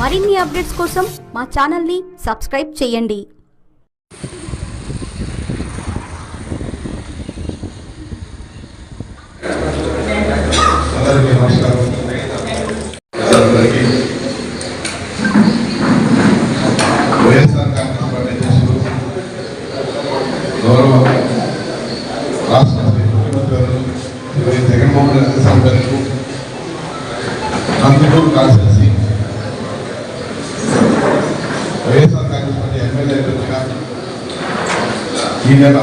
మరిన్ని అప్డేట్స్ కోసం మా ఛానల్ని సబ్స్క్రైబ్ చేయండి. అందరికీ నమస్కారం. వైఎస్ఆర్ కాంగ్రెస్ పార్టీ అధ్యక్షులు గౌరవ రాష్ట్ర ముఖ్యమంత్రి జగన్మోహన్ రెడ్డి సభ్యులకు Nandukuru constituency YSR Congress party MLA అభ్యర్థిగా ఈ నెల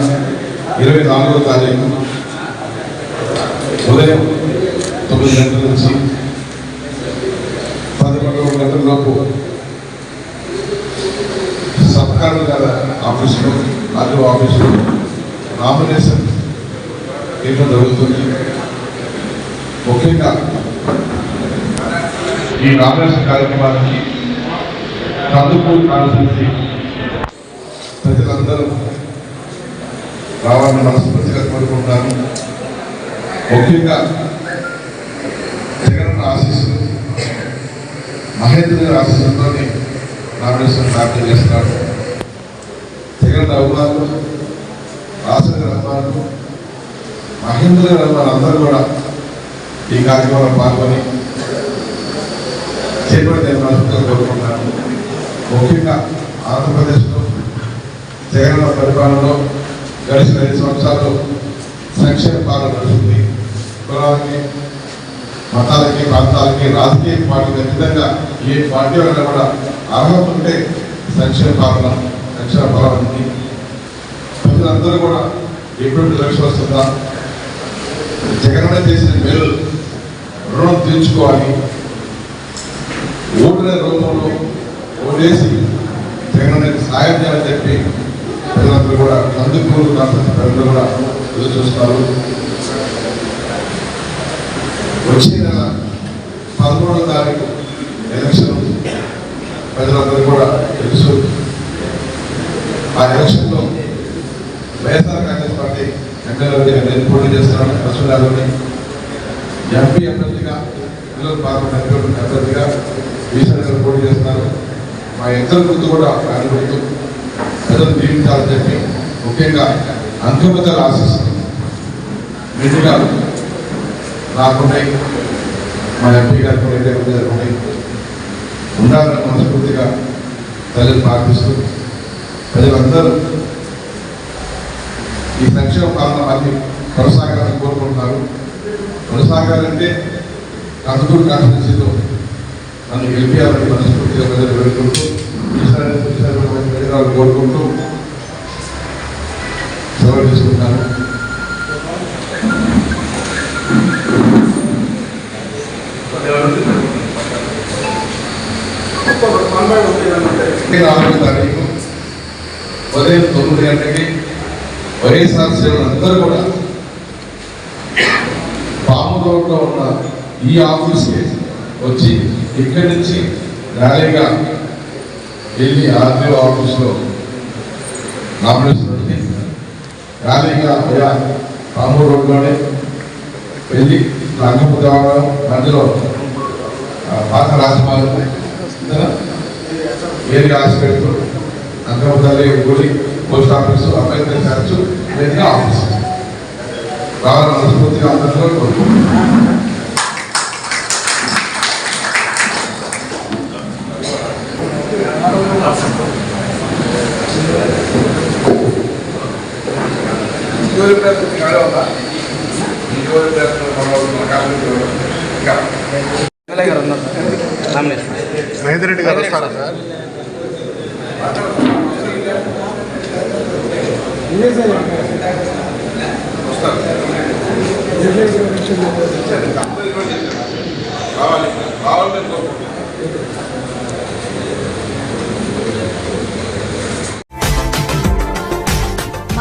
ఇరవై నాలుగో తారీఖు ఉదయం తొమ్మిది గంటల నుంచి పదకొండు గంటల లోపు సబ్కార్ గారి ఆఫీసులో ఆర్డీఓ ఆఫీసులో నామినేషన్ ఇవ్వడం జరుగుతుంది ముఖ్యంగా ఈ నామినేషన్ కార్యక్రమానికి కందుకు కాన్స్టిట్యూన్సీ ప్రజలందరూ రావాలని మనస్ఫూర్తిగా కోరుకుంటాను. ముఖ్యంగా జగన్ ఆశీస్సులు మహేంద్ర గారి ఆశీస్సులతో నామినేషన్ దాఖలు చేస్తున్నాడు జగన్ అభిమానులు రాష్ట్ర గారి అభిమానులు మహేంద్ర గారి అభిమానులు అందరూ కూడా ఈ కార్యక్రమంలో పాల్గొని చేపడితే మనస్ఫూర్తిగా కోరుకుంటాను. ముఖ్యంగా ఆంధ్రప్రదేశ్లో జగన్ పరిపాలనలో గడిచిన ఐదు సంవత్సరాలు సంక్షేమ పాలన నడుస్తుంది. కులాలకి మతాలకి ప్రాంతాలకి రాజకీయ పార్టీల విధంగా ఏ పార్టీ అయినా కూడా అర్హత ఉంటే సంక్షేమ పాలన సంక్షేమ పాలన ఉంది. ప్రజలందరూ కూడా ఎప్పుడు లక్ష్యం వస్తుందా? జగన్ చేసిన మేలు రుణం తీర్చుకోవాలి. ఓటుల రూపంలో ఓటేసి జగన్కి సాయం చేయాలని చెప్పి ప్రజలందరూ కూడా అందుకూరు కాన్సెప్ట్ ప్రజలు కూడా ఎదురు చూస్తారు. వచ్చే నెల పదమూడవ తారీఖు ఎలక్షన్ ప్రజలందరూ కూడా తెలుసు. ఆ ఎలక్షన్లో వైఎస్ఆర్ కాంగ్రెస్ పార్టీ ఎమ్మెల్యేగా నేను పోటీ చేస్తున్నాను అసలు ఎంపీ అభ్యర్థిగా పిల్లలు పార్లమెంట్ అభ్యర్థిగా ఈశ్వర్ గారు పోటీ చేస్తున్నారు మా ఇద్దరు గుర్తు కూడా ఫ్యాన్ గుర్తు ప్రజలు దీవించాలని చెప్పి ముఖ్యంగా అంకమతలు ఆశిస్తుంది. నిజంగా నాకున్నాయి మా ఎంపీ గారికి కూడా ఉన్నాయి. ఉండాలని మనస్ఫూర్తిగా తల్లిని ప్రార్థిస్తూ ప్రజలందరూ ఈ సంక్షేమ పాలన మళ్ళీ కొనసాగాలని కోరుకుంటున్నారు. కొనసాగాలంటే కందుకూరు కాన్స్టిట్యూన్సీలో నన్ను గెలిపించాలని మనస్ఫూర్తిగా ప్రజలు వేడుకుంటూ ఈసారి ఈసారి ప్రజలు కోరుకుంటూ సెలవు తీసుకుంటున్నాను నాలుగో తారీఖు ఉదయం తొమ్మిది గంటకి వైఎస్ఆర్ సేవలు అందరూ కూడా పాముదోట్లో ఉన్న ఈ ఆఫీస్కి వచ్చి ఇక్కడి నుంచి ర్యాలీగా వెళ్ళి ఆర్టీఓ ఆఫీస్లో నామినేషన్ పెట్టి ర్యాలీగా అయ్యా పాము రోడ్లోనే వెళ్ళి రంగపు దేవాలయం మధ్యలో పాత రాజమార్గం ఉందా? ఏరి హాస్పిటల్ తల్లి గుడి పోస్ట్ ఆఫీసు అంబేద్కర్ చర్చ్ లేదా ఆఫీస్. రావాలని మనస్ఫూర్తిగా అందరిలో కోరుకుంటున్నాను ఇంకోరి ప్రయత్నం కాడే ఉందా ఇంకోరి ప్రయత్నం మన కాలేజీ ఇంకా ఎమ్మెల్యే గారు ఉన్నారు సార్ నామినేషన్ మహేందర్ రెడ్డి గారు వస్తారా సార్ రావాలి. రావాలని